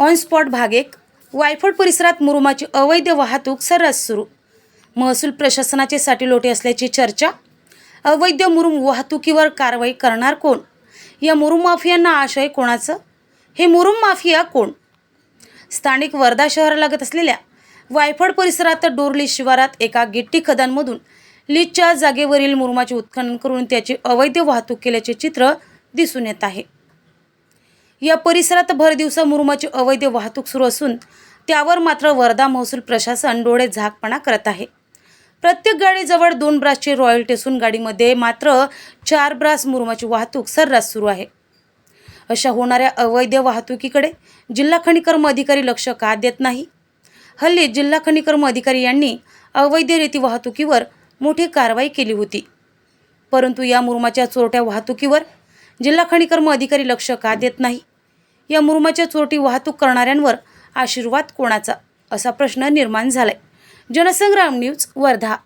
On spot भाग एक वायफड परिसरात मुरुमाची अवैध वाहतूक सर्रास सुरू. महसूल प्रशासनाचे साटीलोटे असल्याची चर्चा. अवैध मुरुम वाहतुकीवर कारवाई करणार कोण? या मुरुम माफियांना आशय कोणाचं? हे मुरुम माफिया कोण? स्थानिक वर्धा शहरालगत असलेल्या वायफड परिसरात डोरली शिवारात एका गिट्टी खदानमधून लीजच्या जागेवरील मुरुमाचे उत्खनन करून त्याची अवैध वाहतूक केल्याचे चित्र दिसून येत आहे. या परिसरात भर दिवसा मुरुमाची अवैध वाहतूक सुरू असून त्यावर मात्र वर्धा महसूल प्रशासन डोळे झाकपणा करत आहे. प्रत्येक गाडीजवळ दोन ब्रासची रॉयल्टी असून गाडीमध्ये मात्र चार ब्रास मुरुमाची वाहतूक सर्रास सुरू आहे. अशा होणाऱ्या अवैध वाहतुकीकडे जिल्हा खनिकर्म अधिकारी लक्ष का देत नाही? हल्ली जिल्हा खनिकर्म अधिकारी यांनी अवैध रेती वाहतुकीवर मोठी कारवाई केली होती. परंतु या मुरुमाच्या चोरट्या वाहतुकीवर जिल्हा खनिकर्म अधिकारी लक्ष का देत नाही? या मुरुमाच्या चोरटी वाहतूक करणाऱ्यांवर आशीर्वाद कोणाचा? असा प्रश्न निर्माण झालाय. जनसंग्राम न्यूज वर्धा.